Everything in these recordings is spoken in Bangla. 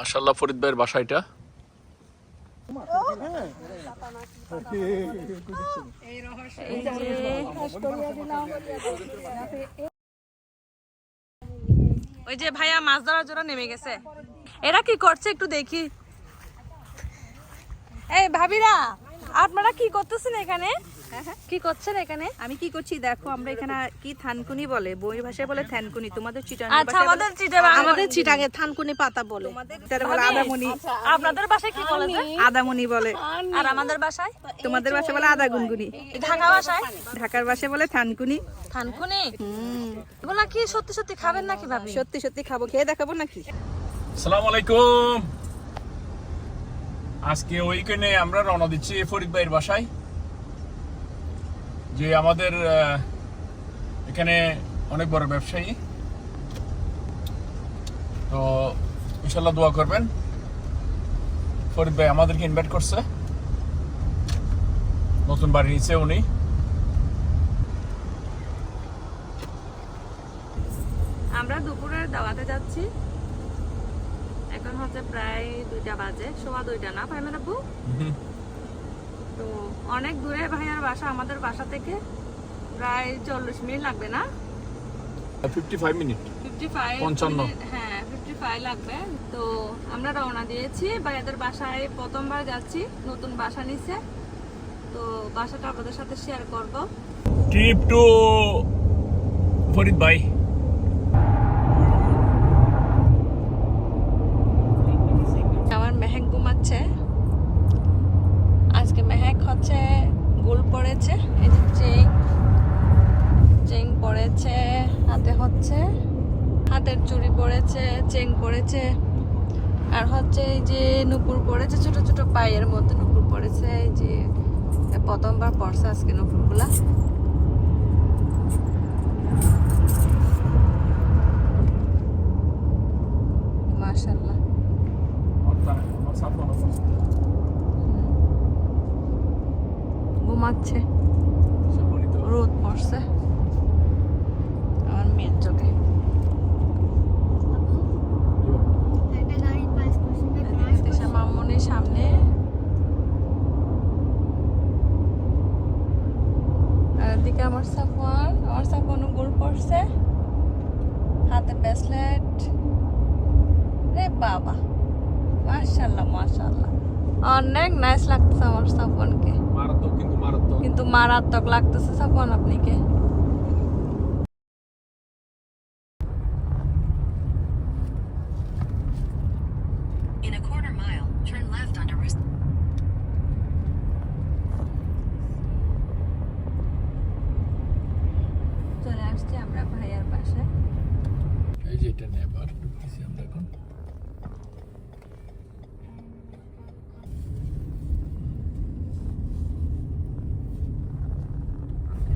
মাশাল্লাহ ফরিদ ভাইয়ের বাসা এটা। ওই যে ভাইয়া মাছ ধরার জন্য নেমে গেছে। এরা কি করছে একটু দেখি। এই ভাবিরা, আপনারা কি করতেছেন এখানে? কি করছেন এখানে? আমি কি করছি দেখো আমরা এখানে কি থানকুনি বলে বইয়ের ভাষায় বলে থানকুনি তোমাদের চিটাং আচ্ছা আমাদের চিটাগাং আমাদের চিটাঙে থানকুনি পাতা বলে। তোমাদের বলে আদামনি। আপনাদের বাসায় কি বলে? আদামনি বলে। আর আমাদের বাসায় তোমাদের ভাষায় বলে আদা গুনগুনি ঢাকা বাসায় ঢাকার ভাষায় বলে থানকুনি। থানকুনি? হুম। এগুলা কি সত্যি সত্যি খাবেন নাকি ভাবি? সত্যি সত্যি খাব খেয়ে দেখাবো নাকি? আসসালামু আলাইকুম। আজকে ওইখানে আমরা রওনা দিচ্ছি ফরিদ ভাইয়ের বাসায়। যে আমাদের এখানে অনেক বড় ব্যবসায়ী। তো ইনশাল্লাহ দোয়া করবেন। ফরিদ ভাই আমাদেরকে ইনভাইট করছে। নতুন বাড়ি নিচ্ছে উনি। আমরা দুপুরের দাওয়াতে যাচ্ছি। এখন হচ্ছে প্রায় দুইটা বাজে সোয়া দুইটা না ভাই মেরাবু তো অনেক দূরে ভাইয়ার বাসা আমাদের বাসা থেকে প্রায় চল্লিশ মিনিট লাগবে না? Fifty five minute fifty five পঞ্চান্ন। হ্যাঁ ফিফটি ফাইভ লাগবে। তো আমরা রওনা দিয়েছি ভাইয়াদের বাসায় প্রথমবার যাচ্ছি নতুন বাসা নিছে। তো বাসাটা আপনাদের সাথে শেয়ার করব। ট্রিপ টু ফরিদ ভাই আমার মেহেক ঘুমাচ্ছে আজকে মেহেক হচ্ছে গোল পড়েছে এই যে চেইন চেইন পড়েছে হাতে হচ্ছে হাতের চুড়ি পড়েছে চেইন পড়েছে আর হচ্ছে এই যে নুপুর পড়েছে ছোট ছোট পায়ের মধ্যে নুপুর পড়েছে এই যে প্রথমবার পড়ছে আজকে নুপুরগুলা মাশাল্লাহ ঘুমাচ্ছে রোদ পড়ছে আমার মেয়ের চোখে দেশা মামনির সামনে আর এদিকে আমার সাফওয়ান আমার সাফওয়ানও গোল পড়ছে। হাতে ব্রেসলেট রে বাবা। মাশাল্লাহ মাশাল্লাহ অনেক নাইস লাগতেছে আমার সাফওয়ানকে। মারাত্মক কিন্তু মারাত্মক। কিন্তু মারাত্মক লাগতেছে Safwan আপনিকে In a quarter mile, turn left onto Roos. চলে আসছি আমরা ভাইয়ার পাশে এই যে এটা নেবার ঢুকতেছি আমরা এখন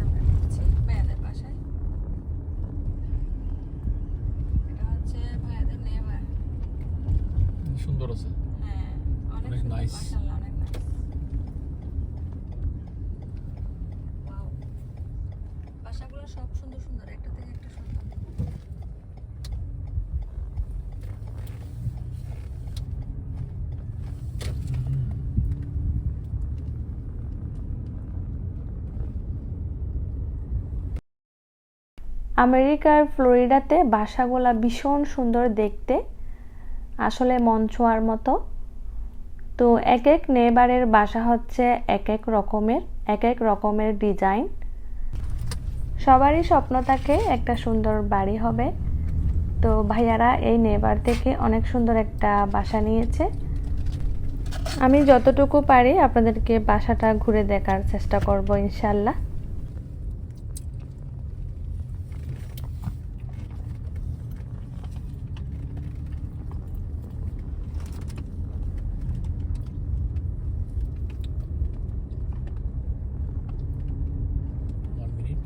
আমরা ঢুকছি ভাইয়াদের বাসায় এটা হচ্ছে ভাইয়াদের নেবার সুন্দর আছে হ্যাঁ অনেক অনেক সুন্দর, nice. মাশাআল্লাহ, অনেক nice. Wow. বাসাগুলো সব সুন্দর সুন্দর একটা থেকে একটা সুন্দর আমেরিকার ফ্লোরিডাতে বাসাগুলা ভীষণ সুন্দর দেখতে আসলে মন ছোঁয়ার মতো। তো এক এক নেবারের বাসা হচ্ছে এক এক রকমের এক এক রকমের ডিজাইন। সবারই স্বপ্ন থাকে একটা সুন্দর বাড়ি হবে। তো ভাইয়ারা এই নেবার থেকে অনেক সুন্দর একটা বাসা নিয়েছে। আমি যতটুকু পারি আপনাদেরকে বাসাটা ঘুরে দেখার চেষ্টা করব ইনশাল্লাহ ওয়ান মিনিট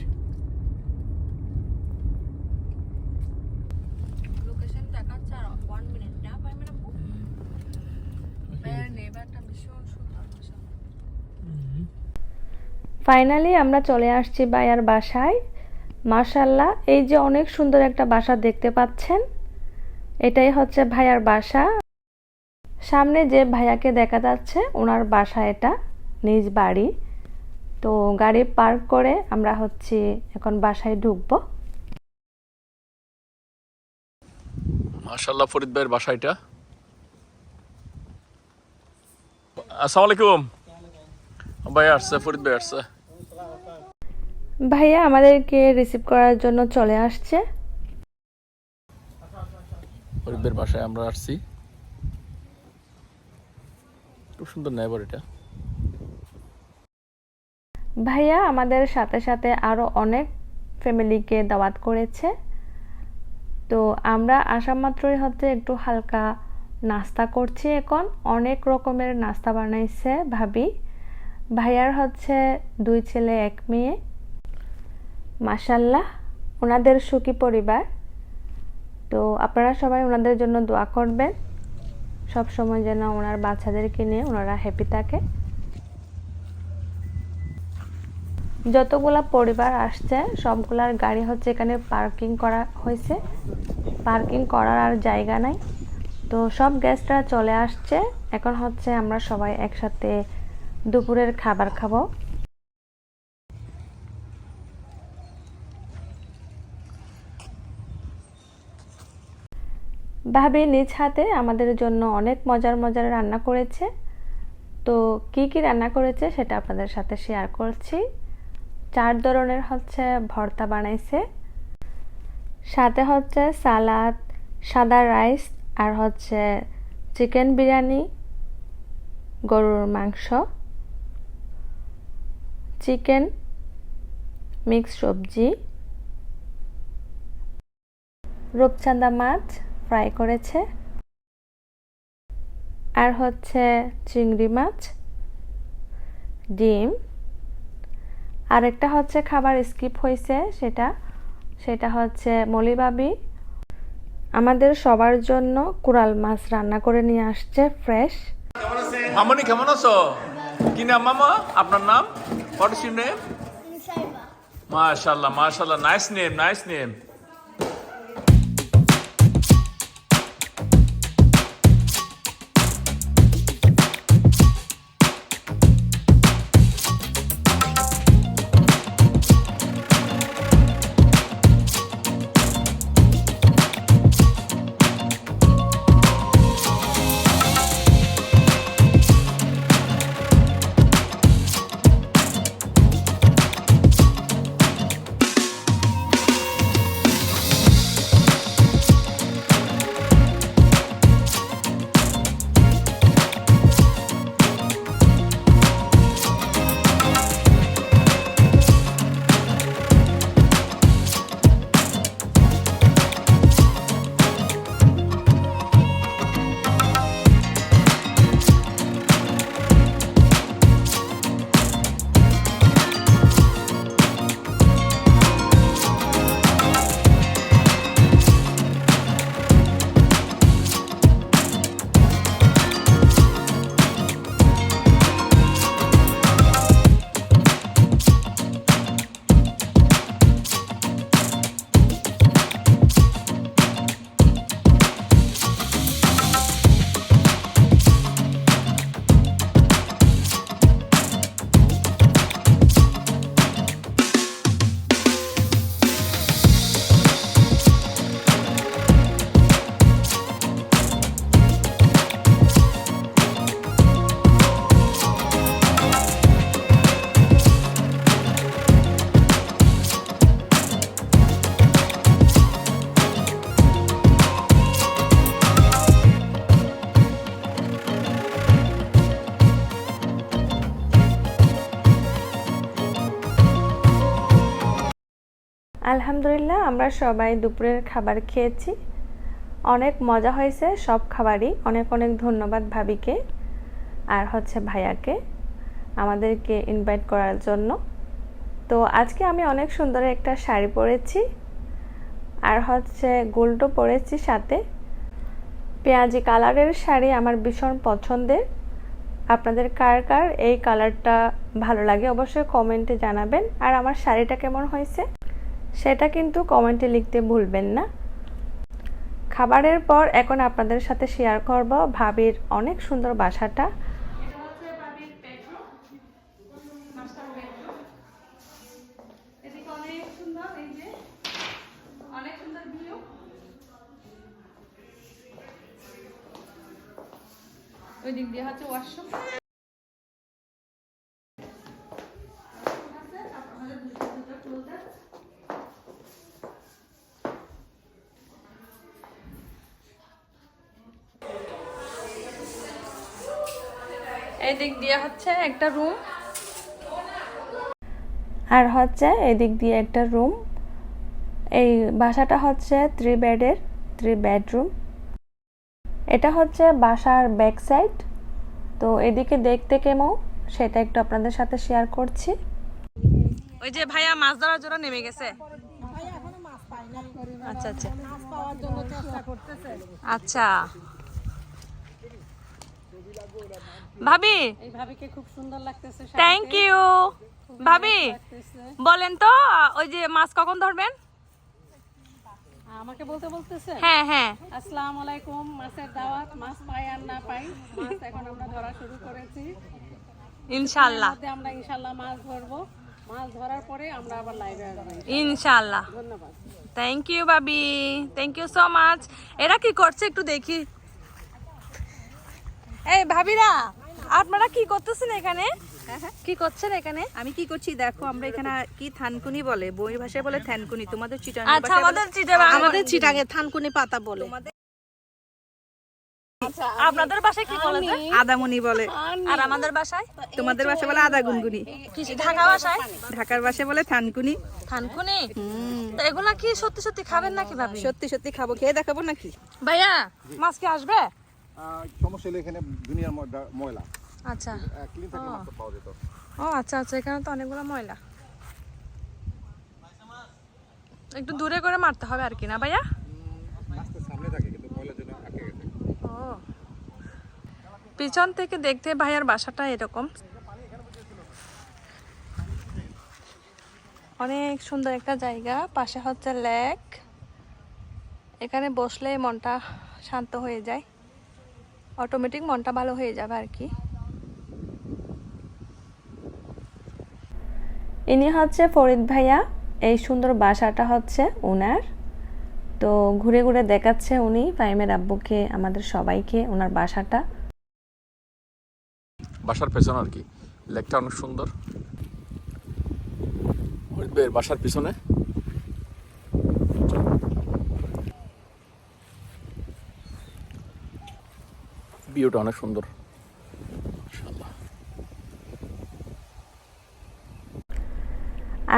লোকেশন দেখাচ্ছে আর ওয়ান মিনিট না ভাই মেরা ভাইয়ার নেবারটা ভীষণ সুন্দর মাশাআল্লাহ ফাইনালি আমরা চলে আসছি ভাইয়ার বাসায়। মার্শাল্লাহ এই যে অনেক সুন্দর একটা বাসা দেখতে পাচ্ছেন। এটাই হচ্ছে ভাইয়ার বাসা। সামনে যে ভাইয়াকে দেখা যাচ্ছে, ওনার বাসা এটা, নিজ বাড়ি। তো গাড়ি পার্ক করে আমরা হচ্ছে এখন বাসায় ঢুকবো। মাশাল্লাহ ফরিদ ভাইয়ের বাসা এটা। আসসালামু আলাইকুম। ভাই আসছে, ফরিদ ভাই আসছে। ভাইয়া আমাদেরকে রিসিভ করার জন্য চলে আসছে। ভাইয়ের বাসায় আমরা আসছি। খুব সুন্দর নেবার এটা। ভাইয়া আমাদের সাথে সাথে আরও অনেক ফ্যামিলিকে দাওয়াত করেছে। তো আমরা আসা মাত্রই হচ্ছে একটু হালকা নাস্তা করছি এখন। অনেক রকমের নাস্তা বানাইছে ভাবি। ভাইয়ার হচ্ছে দুই ছেলে এক মেয়ে। মাসাল্লাহ ওনাদের সুখী পরিবার। তো আপনারা সবাই ওনাদের জন্য দোয়া করবেন। সব সময় যেন ওনার বাচ্চাদেরকে নিয়ে ওনারা হ্যাপি থাকে। যতগুলা পরিবার আসছে, সবগুলার গাড়ি হচ্ছে এখানে পার্কিং করা হয়েছে। পার্কিং করার আর জায়গা নাই। তো সব গেস্টরা চলে আসছে। এখন হচ্ছে আমরা সবাই একসাথে দুপুরের খাবার খাব। ভাবি নিজ হাতে আমাদের জন্য অনেক মজার মজার রান্না করেছে। তো কি কি রান্না করেছে সেটা আপনাদের সাথে শেয়ার করছি। চার ধরনের হচ্ছে ভর্তা বানাইছে। সাথে হচ্ছে সালাদ, সাদা রাইস আর হচ্ছে চিকেন বিরিয়ানি, গরুর মাংস। চিকেন মিক্স সবজি। রূপচাঁদা মাছ। ফ্রাই করেছে। আর হচ্ছে চিংড়ি মাছ ডিম আরেকটা হচ্ছে খাবার স্কিপ হয়েছে সেটা সেটা হচ্ছে মলিবাবি। আমাদের সবার জন্য কুড়াল মাছ রান্না করে নিয়ে আসছে ফ্রেশ। মামনি কেমন আছো? কি নাম মামা? আপনার নাম? হোয়াট ইজ ইউর নেম মাশাআল্লাহ মাশাআল্লাহ নাইস নেম নাইস নেম আলহামদুলিল্লাহ, আমরা সবাই দুপুরের খাবার খেয়েছি। অনেক মজা হয়েছে সব খাবারই। অনেক অনেক ধন্যবাদ ভাবিকে আর হচ্ছে ভাইয়াকে আমাদেরকে ইনভাইট করার জন্য। তো আজকে আমি অনেক সুন্দর একটা শাড়ি পরেছি আর হচ্ছে গোল্ডও পরেছি সাথে। পেঁয়াজি কালারের শাড়ি আমার ভীষণ পছন্দের। আপনাদের কার কার এই কালারটা ভালো লাগে অবশ্যই কমেন্টে জানাবেন। আর আমার শাড়িটা কেমন হয়েছে? সেটা কিন্তু কমেন্টে লিখতে ভুলবেন না। খাবারের পর এখন আপনাদের সাথে শেয়ার করব ভাবির অনেক সুন্দর বাসাটা। এই দিক দিয়ে হচ্ছে একটা রুম আর হচ্ছে এদিক দিয়ে একটা রুম এই বাসাটা হচ্ছে থ্রি বেডের থ্রি বেডরুম এটা হচ্ছে বাসার ব্যাক সাইড তো এদিকে দেখতে কেমন সেটা একটু আপনাদের সাথে শেয়ার করছি। ওই যে ভাইয়া মাছ ধরার জন্য নেমে গেছে। আচ্ছা আচ্ছা। আচ্ছা। ভাবি। খুব সুন্দর লাগতেছে থ্যাংক ইউ ভাবি বলেন তো ওই যে মাছ কখন ধরবেন? আমাকে বলতে বলতেছে? হ্যাঁ হ্যাঁ। আসসালামু আলাইকুম মাছের দাওয়াত মাছ পাই আর না পাই। মাছ এখন আমরা ধরা শুরু করেছি। ইনশাল্লাহ। মধ্যে আমরা ইনশাল্লাহ মাছ ধরবো। মাছ ধরার পরে আমরা আবার লাইভে আসব ইনশাল্লাহ। ধন্যবাদ। থ্যাংক ইউ ভাবি। থ্যাংক ইউ সো মাচ এরা কি করছে একটু দেখি। এই ভাবিরা আপনারা কি করতেছেন এখানে? কি করছেন এখানে? আমি কি করছি দেখো আমরা এখানে কি থানকুনি বলে? বই ভাষায় বলে থ্যানকুনি তোমাদের চিটাং আচ্ছা আমাদের আমাদের চিটাঙে থানকুনি পাতা বলে। আপনাদের বাসায় কি বলে? আদামনি। বলে। আর আমাদের বাসায় তোমাদের ভাষায় বলে আদা গুনগুনি। কি ঢাকা বাসায় ঢাকার ভাষায় বলে থানকুনি। থানকুনি? তো এগুলা কি সত্যি সত্যি খাবেন নাকি ভাবি? সত্যি সত্যি খাব খেয়ে দেখাবো নাকি? ভাইয়া মাছ কি আসবে? সমস্যা হলো এখানে দুনিয়ার ময়লা। আচ্ছা। ক্লিন থাকলে মাছটা পাওয়া যেত। ও আচ্ছা আচ্ছা এখানে তো অনেকগুলো ময়লা। একটু দূরে করে মারতে হবে আর কি না ভাইয়া? সামনে থাকে কিন্তু ময়লা জন্য আটকে গেছে। ও। পিছন থেকে দেখতে ভাইয়ার বাসাটা এরকম। অনেক সুন্দর একটা জায়গা পাশে হচ্ছে লেক। এখানে বসলে মনটা শান্ত হয়ে যায়। অটোমেটিক মনটা ভালো হয়ে যাবে আর কি। ইনি হচ্ছে ফরিদ ভাইয়া এই সুন্দর বাসাটা হচ্ছে ওনার তো ঘুরে ঘুরে দেখাচ্ছে উনি ফাইমের আব্বুকে আমাদের সবাইকে ওনার বাসাটা। বাসার পেছনে আর কি লেকটা অনেক সুন্দর। হরিদ ভাইয়ের বাসার পিছনে। ভিউটা অনেক সুন্দর।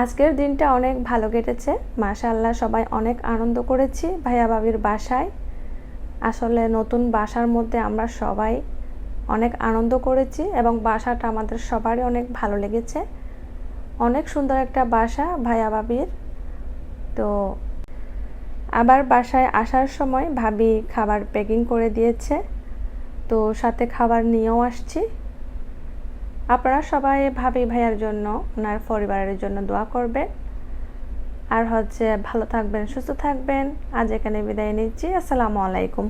আজকের দিনটা অনেক ভালো কেটেছে। মাশাআল্লাহ, সবাই অনেক আনন্দ করেছি। ভাইয়া ভাবির বাসায়। আসলে নতুন বাসার মধ্যে আমরা সবাই অনেক আনন্দ করেছি এবং বাসাটা আমাদের সবারই অনেক ভালো লেগেছে। অনেক সুন্দর একটা বাসা ভাইয়া ভাবির তো আবার বাসায় আসার সময় ভাবি খাবার প্যাকিং করে দিয়েছে। তো সাথে খাবার নিয়েও আসছি। আপনারা সবাই ভাবি ভাইয়ার জন্য, ওনার পরিবারের জন্য দোয়া করবেন। আর হচ্ছে ভালো থাকবেন, সুস্থ থাকবেন। আজ এখানে বিদায় নিচ্ছি। আসসালামু আলাইকুম।